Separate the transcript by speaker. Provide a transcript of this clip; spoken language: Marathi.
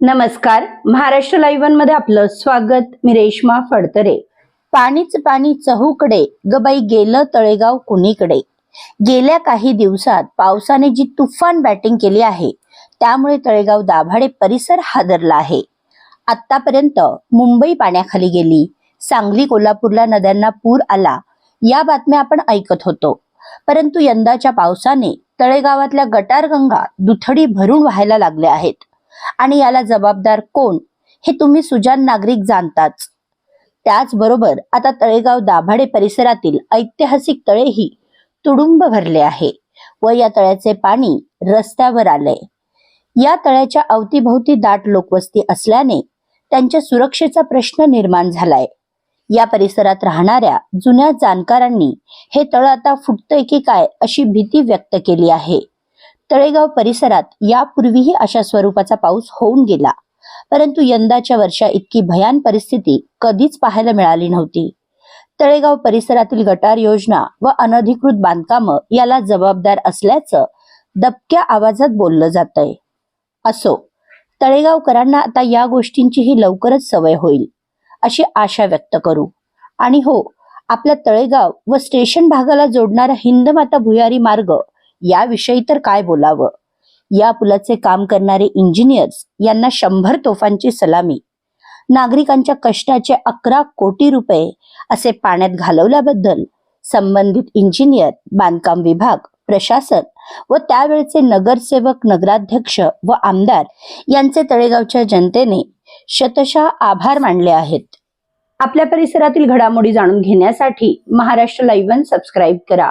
Speaker 1: नमस्कार. महाराष्ट्र लाईव्ह वनमध्ये आपलं स्वागत. मी रेश्मा फडतरे. पाणीच पाणी चहूकडे गबाई गेलं तळेगाव कुणीकडे? गेल्या काही दिवसात पावसाने जी तुफान बॅटिंग केली आहे त्यामुळे तळेगाव दाभाडे परिसर हादरला आहे. आतापर्यंत मुंबई पाण्याखाली गेली. सांगली कोल्हापूरला नद्यांना पूर आला या बातम्या आपण ऐकत होतो. परंतु यंदाच्या पावसाने तळेगावातल्या गटारगंगा दुथडी भरून व्हायला लागल्या आहेत. आणि याला जबाबदार कोण? हे तुम्ही सुजान नागरिक जाणताच त्याचबरोबर आता तळेगाव दाभाडे परिसरातील ऐतिहासिक तळेही तुडुंब भरले आहे व या तळ्याचे पाणी रस्त्यावर आलंय. या तळ्याच्या अवतीभोवती दाट लोकवस्ती असल्याने त्यांच्या सुरक्षेचा प्रश्न निर्माण झालाय. या परिसरात राहणाऱ्या जुन्या जाणकारांनी हे तळ आता फुटतंय की काय अशी भीती व्यक्त केली आहे. तळेगाव परिसरात यापूर्वीही अशा स्वरूपाचा पाऊस होऊन गेला. परंतु यंदाच्या वर्षा इतकी भयान परिस्थिती कधीच पाहायला मिळाली नव्हती. तळेगाव परिसरातील गटार योजना व अनधिकृत बांधकामं याला जबाबदार असल्याचं दबक्या आवाजात बोललं जातय. असो तळेगावकरांना आता या गोष्टींचीही लवकरच सवय होईल अशी आशा व्यक्त करू. आणि हो आपल्या तळेगाव व स्टेशन भागाला जोडणारा हिंदमाता भुयारी मार्ग याविषयी तर काय बोलावं? या पुलाचे काम करणारे इंजिनियर्स यांना शंभर तोफांची सलामी. नागरिकांच्या कष्टाचे अकरा कोटी रुपये असे पाण्यात घालवल्याबद्दल संबंधित इंजिनियर बांधकाम विभाग प्रशासन व त्यावेळचे नगरसेवक नगराध्यक्ष व आमदार यांचे तळेगावच्या जनतेने शतशः आभार मानले आहेत. आपल्या परिसरातील घडामोडी जाणून घेण्यासाठी महाराष्ट्र लाईव्ह सबस्क्राईब करा.